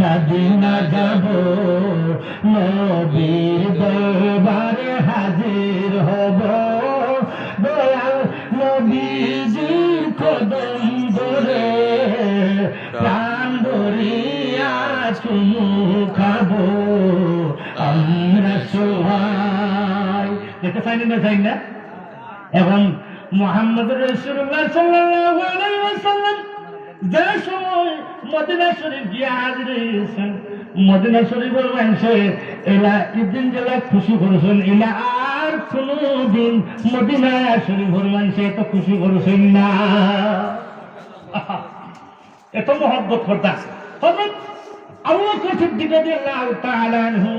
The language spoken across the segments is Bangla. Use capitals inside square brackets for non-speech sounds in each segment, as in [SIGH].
মদিনা যাব, নবীর দরবারে হাজির হব। দয়াল নবীজির কদম ধরে প্রাণ ধরিয়া চুমু খাব। আমরা সবাই দেখতে চাইনি না, চাই না? এবং মোহাম্মদ রসুল্লাহ ওয়াসাল্লাম যে সময় মদিনা শরীফ গিয়ে হাজির হয়েছেন মদিনা শরীফের মানুষে এলা ইদিন জেলা খুশি করেছেন, এলা আর কোনো দিন মদিনা শরীফের মানুষে এত খুশি করেছেন না। [LAUGHS] এত মহব্বত করতা হজরত আবু বকর সিদ্দিক রাদিয়াল্লাহু তাআলা আনহু,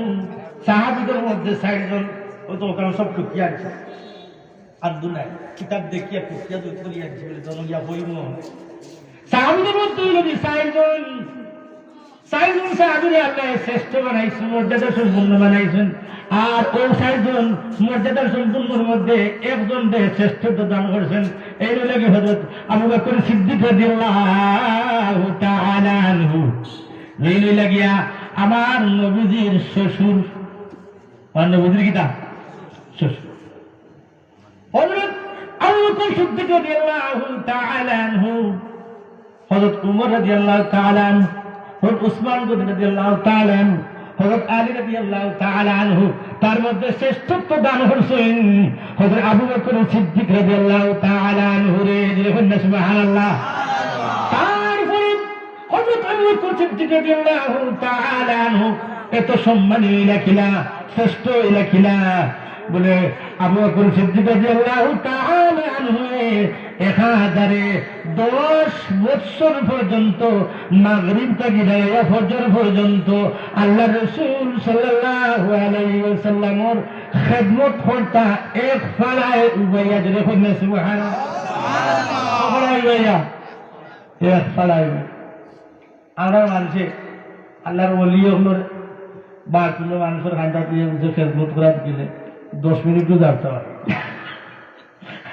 সাহাবীদের মধ্যে চারজন ওই তো ওখানে সব টুকিয়ে আছে। আর দুনাই কিতাব দেখিয়া টুকিয়া দুই করিয়া বলে জনগিয়া বইম সাহাবীদের মধ্যে যদি চারজন চারজন সাহাবীরে আল্লাহ শ্রেষ্ঠ বানাইছেন, মর্যাদা সম্পূর্ণ বানাইছেন। আর ওই চারজন মর্যাদা সম্পূর্ণর মধ্যে একজন শ্রেষ্ঠত্ব দান করেছেন এই লাগে হজরত আবু বকর সিদ্দিক রাদিয়াল্লাহু তাআলা আনহু। এই লাগিয়া আমার নবীজির শ্বশুর। আমার নবীজির কিতা শ্বশুর। হযরত আবু বকর সিদ্দিক রাদিয়াল্লাহু তাআলা আনহু তার মধ্যে শ্রেষ্ঠত্ব দান করেছেন হযরত আবু বকর সিদ্দিক রাদিয়াল্লাহু তাআলা আনহু রে দেখুন না তারপরে হযরত আবু বকর সিদ্দিক তাআলা আনহু, এত সম্মানী লেখিলা শ্রেষ্ঠ লেখিলা বলে আবু বকর সিদ্দিক রাদিয়াল্লাহু তাআলা আনহু একাধারে দশ বৎসর পর্যন্ত ফজর পর্যন্ত আল্লাহ রসুল ওয়াসাল্লামর খেদমত এক ফালায় উবাইয়া যদি এক ফালায় মানুষে, আল্লাহর ওলি হলোর বা কোনো মানুষের খান্দা দিয়ে খেদমত দিলে দশ মিনিটও যাতে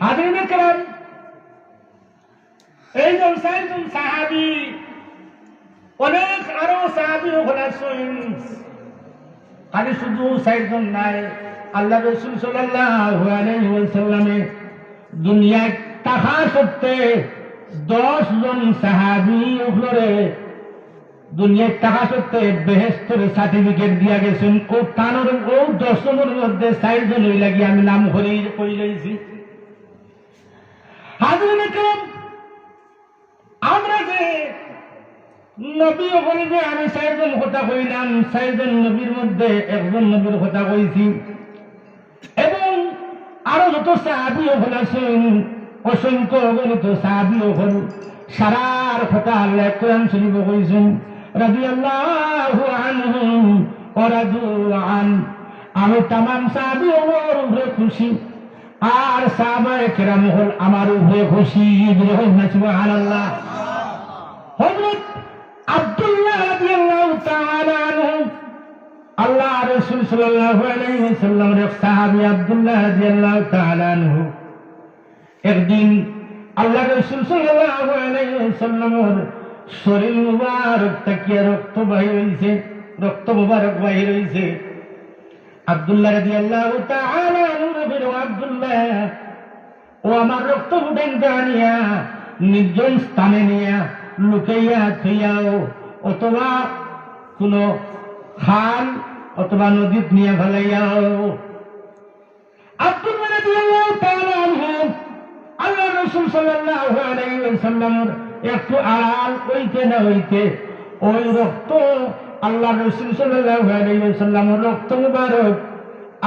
হাজির কেরাম এইজন চারজন সাহাবি, অনেক আরও সাহাবি আছেন। খালি শুধু চারজন নাই, আল্লাহ রসুল ওয়াসাল্লামে দুনিয়ায় টাকা সত্ত্বে দশ জন সাহাবি ওগুলোরে দুনিয়ার টাকা সত্ত্বে বেহেস্তরে সার্টিফিকেট দিয়া গেছেন। ও তানোর ও দশ জনের মধ্যে চারজন হই লাগি আমি নাম করি করি রয়েছি আমরা যে নবী বলে যে আমি চারজন কথা কইলাম চারজন নবীর মধ্যে একজন নবীর কথা কইছি এবং আরও যত সাহাবি হল আছেন অসংখ্য অগণিত সাহাবি হল, সারার কথা আল্লাহ কোরআন শরীফ কইছেন রাজি আল্লাহ আনহুম ওরাদু আন। আমি তামাম সাহাবি ওর খুশি। আর সাহাবায়ে কেরাম হল আমার উপরে খুশি। বলুন না সুবহানাল্লাহ। হযরত আব্দুল্লাহ রাদিয়াল্লাহু তাআলা আনহু আল্লাহ রাসূল সাল্লাল্লাহু আলাইহি ওয়াসাল্লামের এক সাহাবী আব্দুল্লাহ রাদিয়াল্লাহু তাআলা আনহু একদিন আল্লাহ রাসূল সাল্লাল্লাহু আলাইহি ওয়াসাল্লামের শরীর মুবারক থেকে রক্ত বাহির হইছে, রক্ত মুবারক বাহির হইছে। আব্দুল্লাহ তাআলা আনহু আব্দুল্লাহ, ও আমার রক্ত ফুটেন জানিয়া নির্জন স্থানে নিয়া লুকাইয়া থইয়াও, অথবা কোন খাল অথবা নদীত নিয়ে ফেলাইয়াও। আব্দুল আল্লাহ রাসূল ওয়াসাল্লামের একটু আড়াল হইতে না হইতে ওই রক্ত আল্লাহ রসুল ওয়াসাল্লামের রক্ত মুবারক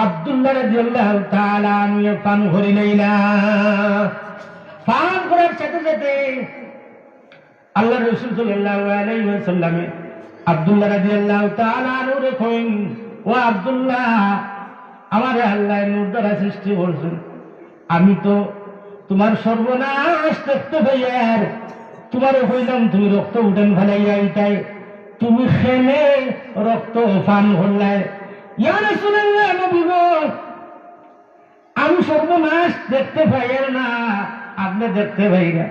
আব্দুল্লাহ রাদিয়াল্লাহু তাআলা আনহু পান করিলেন না পান করার সাথে সাথে আল্লাহ রসুল সাল্লাল্লাহু আলাইহি ওয়াসাল্লামে আব্দুল্লাহ রাদিয়াল্লাহু তাআলা আনহুরে কইন ও আব্দুল্লাহ, আমার আল্লাহ নূর দ্বারা সৃষ্টি করছেন। আমি তো তোমার সর্বনাশ দেখতে পাইয়ার তোমার হইলাম তুমি রক্ত উঠেন ফেলাইয়া এইটাই তুমি খেলে রক্ত পান ইয়ার শুনলেন নবী গো। আমি দেখতে পাইয়ের না, আপনি দেখতে পাই না।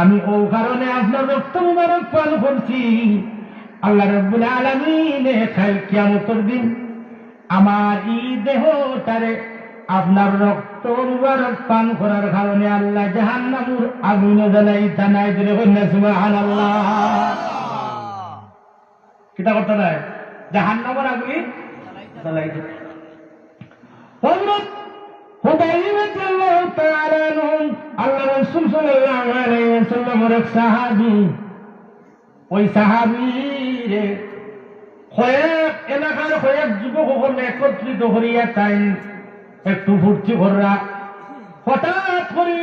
আমি ও কারণে আপনার রক্ত মুবারক পান করছি। আল্লাহ রব্বুল আলমিনে খাই কিয়ামতর দিন আমার এই দেহ তারে আপনার রক্ত মুবারক পান করার কারণে আল্লাহ জাহান্নামুর আগুন জ্বালাই জানাই দিলে সুবহানাল্লাহ। কিতা করতে নাই? জাহান্নামের আগুন জ্বালাই দিলে। হযরত হুদাইব রাদিয়াল্লাহু তাআলা আল্লাহ রাসূল সাল্লাল্লাহু আলাইহি ওয়াসাল্লামের এক সাহাবী, ওই সাহাবী রে কয়েক এলাকার কয়েক যুবক সকল একত্রিত করিয়া চাই একটু ফুর্তি কররা হঠাৎ করি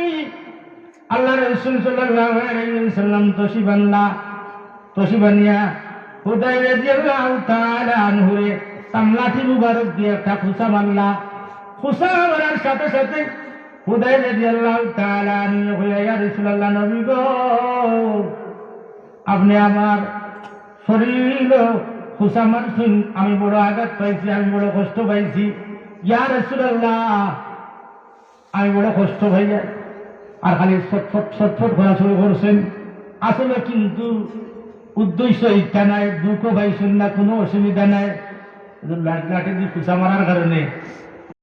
আল্লাহ রসুল সাল্লাল্লাহু আলাইহি ওয়াসাল্লাম তসিবান্না তসিবানিয়া হুদাই রাদিয়াল্লাহু মুবারক দিয়ে একটা খুসা মারলা খুসা মারার সাথে সাথে হুদাই নবী গো, আপনি আমার শরীর খুসা মারছেন আমি বড় আঘাত পাইছি, আমি বড় কষ্ট পাইছি। ইয়া রাসূলুল্লাহ, আমি বড় কষ্ট হয়ে যায় আর খালি ছটফট ছটফট করা শুরু করছেন। আসলে কিন্তু উদ্দেশ্য ইচ্ছা নাই দুঃখ পাইছেন না কোনো অসুবিধা নাই। লাঠি দিয়ে খুচা মারার কারণে